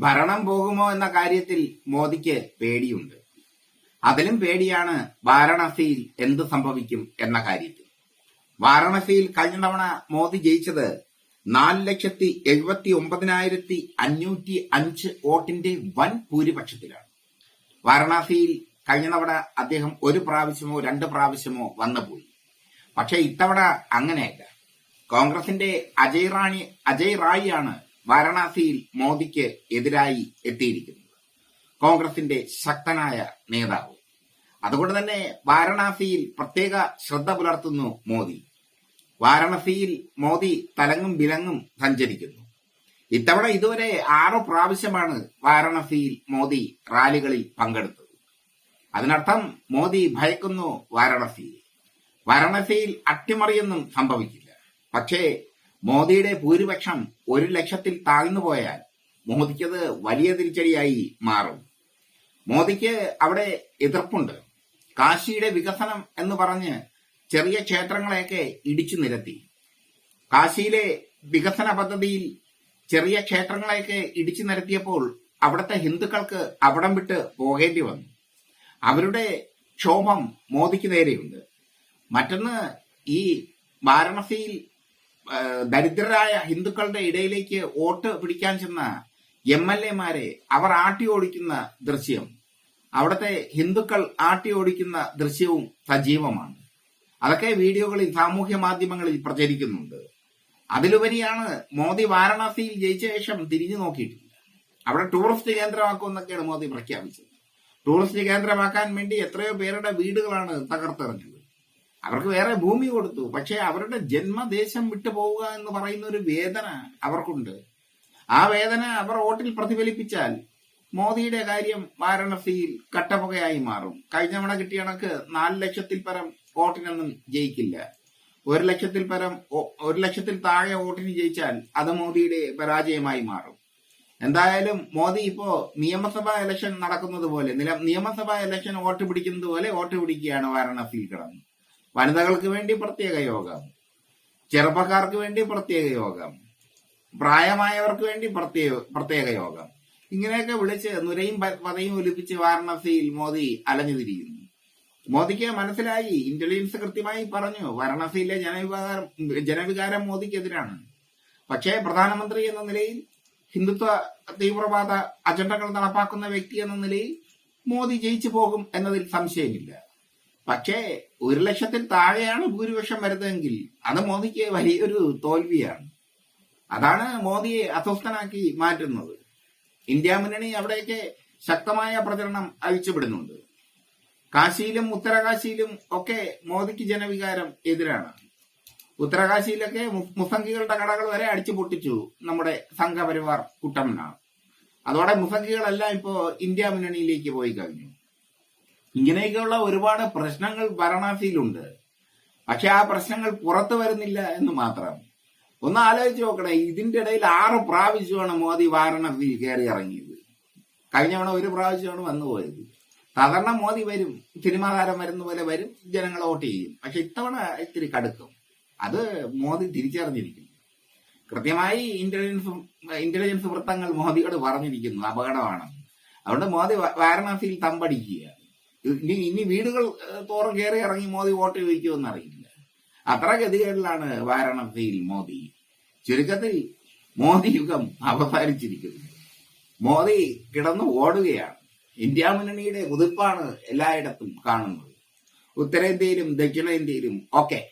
ഭരണം പോകുമോ എന്ന കാര്യത്തിൽ മോദിക്ക് പേടിയുണ്ട്. അതിലും പേടിയാണ് വാരണസിയിൽ എന്ത് സംഭവിക്കും എന്ന കാര്യത്തിൽ. വാരണസിയിൽ കഴിഞ്ഞ തവണ മോദി ജയിച്ചത് നാല് ലക്ഷത്തി എഴുപത്തി ഒമ്പതിനായിരത്തി അഞ്ഞൂറ്റി അഞ്ച് വോട്ടിന്റെ വൻ ഭൂരിപക്ഷത്തിലാണ്. വാരണാസിയിൽ കഴിഞ്ഞ തവണ അദ്ദേഹം ഒരു പ്രാവശ്യമോ രണ്ട് പ്രാവശ്യമോ വന്നുപോയി പക്ഷെ ഇത്തവണ അങ്ങനെയല്ല. കോൺഗ്രസിന്റെ അജയ് റാണി അജയ് റായിയാണ് വാരണാസിയിൽ മോദിക്ക് എതിരായി എത്തിയിരിക്കുന്നത് കോൺഗ്രസിന്റെ ശക്തനായ നേതാവ്. അതുകൊണ്ട് തന്നെ വാരണാസിയിൽ പ്രത്യേക ശ്രദ്ധ പുലർത്തുന്നു മോദി. വാരണാസിയിൽ മോദി തലങ്ങും വിലങ്ങും സഞ്ചരിക്കുന്നു. ഇത്തവണ ഇതുവരെ ആറു പ്രാവശ്യമാണ് വാരണാസിയിൽ മോദി റാലികളിൽ പങ്കെടുത്തത്. അതിനർത്ഥം മോദി ഭയക്കുന്നു വാരണാസിയെ. വാരണാസിയിൽ അട്ടിമറിയൊന്നും സംഭവിക്കില്ല. പക്ഷേ മോദിയുടെ ഭൂരിപക്ഷം ഒരു ലക്ഷത്തിൽ താഴ്ന്നു പോയാൽ മോദിക്കത് വലിയ തിരിച്ചടിയായി മാറും. മോദിക്ക് അവിടെ എതിർപ്പുണ്ട്. കാശിയുടെ വികസനം എന്ന് പറഞ്ഞ് ചെറിയ ക്ഷേത്രങ്ങളെയൊക്കെ ഇടിച്ചു നിരത്തി. കാശിയിലെ വികസന പദ്ധതിയിൽ ചെറിയ ക്ഷേത്രങ്ങളെയൊക്കെ ഇടിച്ചു നിരത്തിയപ്പോൾ അവിടുത്തെ ഹിന്ദുക്കൾക്ക് അവിടം വിട്ട് പോകേണ്ടി വന്നു. അവരുടെ ക്ഷോഭം മോദിക്ക് നേരെയുണ്ട്. മറ്റൊന്ന് ഈ വാരണസിയിൽ ദരിദ്രരായ ഹിന്ദുക്കളുടെ ഇടയിലേക്ക് വോട്ട് പിടിക്കാൻ ചെന്ന എം എൽ എമാരെ അവർ ആട്ടി ഓടിക്കുന്ന ദൃശ്യം. അവിടുത്തെ ഹിന്ദുക്കൾ ആട്ടി ഓടിക്കുന്ന ദൃശ്യവും സജീവമാണ്. അതൊക്കെ വീഡിയോകളിൽ സാമൂഹ്യ മാധ്യമങ്ങളിൽ പ്രചരിക്കുന്നുണ്ട്. അതിലുപരിയാണ് മോദി വാരണാസിയിൽ ജയിച്ച ശേഷം തിരിഞ്ഞു നോക്കിയിട്ടില്ല. അവിടെ ടൂറിസ്റ്റ് കേന്ദ്രമാക്കുമെന്നൊക്കെയാണ് മോദി പ്രഖ്യാപിച്ചത്. ടൂറിസ്റ്റ് കേന്ദ്രമാക്കാൻ വേണ്ടി എത്രയോ പേരുടെ വീടുകളാണ് തകർത്തെറിഞ്ഞത്. അവർക്ക് വേറെ ഭൂമി കൊടുത്തു. പക്ഷെ അവരുടെ ജന്മദേശം വിട്ടു പോവുക എന്ന് പറയുന്ന ഒരു വേദന അവർക്കുണ്ട്. ആ വേദന അവർ വോട്ടിൽ പ്രതിഫലിപ്പിച്ചാൽ മോദിയുടെ കാര്യം വാരണസിയിൽ കട്ടപ്പുകയായി മാറും. കഴിഞ്ഞ തവണ കിട്ടിയ കണക്ക് നാല് ലക്ഷത്തിൽ പരം വോട്ടിനൊന്നും ജയിക്കില്ല. ഒരു ലക്ഷത്തിൽ പരം ഒരു ലക്ഷത്തിൽ താഴെ വോട്ടിന് ജയിച്ചാൽ അത് മോദിയുടെ പരാജയമായി മാറും. എന്തായാലും മോദി ഇപ്പോ നിയമസഭാ ഇലക്ഷൻ നടക്കുന്നത് പോലെ നിയമസഭാ ഇലക്ഷൻ വോട്ട് പിടിക്കുന്നത് പോലെ വോട്ട് പിടിക്കുകയാണ് വാരണസിയിൽ കിടന്ന്. വനിതകൾക്ക് വേണ്ടി പ്രത്യേക യോഗം ചെറുപ്പക്കാർക്ക് വേണ്ടി പ്രത്യേക യോഗം പ്രായമായവർക്ക് വേണ്ടി പ്രത്യേക പ്രത്യേക യോഗം. ഇങ്ങനെയൊക്കെ വിളിച്ച് നുരയും പതയും ഒലിപ്പിച്ച് വാരണാസിയിൽ മോദി അലഞ്ഞു തിരിയുന്നു മോദിക്ക് മനസ്സിലായി ഇന്റലിജൻസ് കൃത്യമായി പറഞ്ഞു വാരണാസിയിലെ ജനവികാരം ജനവികാരം മോദിക്കെതിരാണ്. പക്ഷേ പ്രധാനമന്ത്രി എന്ന നിലയിൽ ഹിന്ദുത്വ തീവ്രവാദ അജണ്ടകൾ നടപ്പാക്കുന്ന വ്യക്തി എന്ന നിലയിൽ മോദി ജയിച്ചു പോകും എന്നതിൽ സംശയമില്ല. പക്ഷേ ഒരു ലക്ഷത്തിൽ താഴെയാണ് ഭൂരിപക്ഷം വരുന്നതെങ്കിൽ അത് മോദിക്ക് വലിയൊരു തോൽവിയാണ്. അതാണ് മോദിയെ അസ്വസ്ഥനാക്കി മാറ്റുന്നത്. ഇന്ത്യ മുന്നണി അവിടെയൊക്കെ ശക്തമായ പ്രചരണം അഴിച്ചുവിടുന്നുണ്ട്. കാശിയിലും ഉത്തരകാശിയിലും ഒക്കെ മോദിക്ക് ജനവികാരം എതിരാണ്. ഉത്തരകാശിയിലൊക്കെ മുസംഗികളുടെ കടകൾ വരെ അടിച്ചു പൊട്ടിച്ചു നമ്മുടെ സംഘപരിവാർ കുട്ടമ്മനാണ്. അതോടെ മുസംഗികളെല്ലാം ഇപ്പോ ഇന്ത്യ മുന്നണിയിലേക്ക് പോയി കഴിഞ്ഞു. ഇങ്ങനെയൊക്കെയുള്ള ഒരുപാട് പ്രശ്നങ്ങൾ വാരണാസിയിലുണ്ട്. പക്ഷെ ആ പ്രശ്നങ്ങൾ പുറത്തു വരുന്നില്ല എന്ന് മാത്രം. ഒന്ന് ആലോചിച്ച് നോക്കണേ ഇതിന്റെ ഇടയിൽ ആറ് പ്രാവശ്യമാണ് മോദി വാരണാസിയിൽ കയറി ഇറങ്ങിയത്. കഴിഞ്ഞ തവണ ഒരു പ്രാവശ്യമാണ് വന്നുപോയത് സാധാരണ മോദി വരും സിനിമാ താരം വരുന്ന പോലെ വരും ജനങ്ങൾ വോട്ട് ചെയ്യും. പക്ഷെ ഇത്തവണ ഇത്തിരി കടുക്കും. അത് മോദി തിരിച്ചറിഞ്ഞിരിക്കുന്നു. കൃത്യമായി ഇന്റലിജൻസ് ഇന്റലിജൻസ് വൃത്തങ്ങൾ മോദിയോട് പറഞ്ഞിരിക്കുന്നു അപകടമാണ് അതുകൊണ്ട് മോദി വാരണാസിയിൽ തമ്പടിക്കുക. ഇനി ഇനി വീടുകൾ തോറും കയറി ഇറങ്ങി മോദി വോട്ട് ചോദിക്കുമെന്ന് അറിയില്ല. അത്ര ഗതികേടിലാണ് വാരണാസിയിൽ മോദി. ചുരുക്കത്തിൽ മോദി യുഗം അവസാനിച്ചിരിക്കുന്നു മോദി കിടന്നു ഓടുകയാണ്. ഇന്ത്യ മുന്നണിയുടെ കുതിപ്പാണ് എല്ലായിടത്തും കാണുന്നത്. ഉത്തരേന്ത്യയിലും ദക്ഷിണേന്ത്യയിലും ഒക്കെ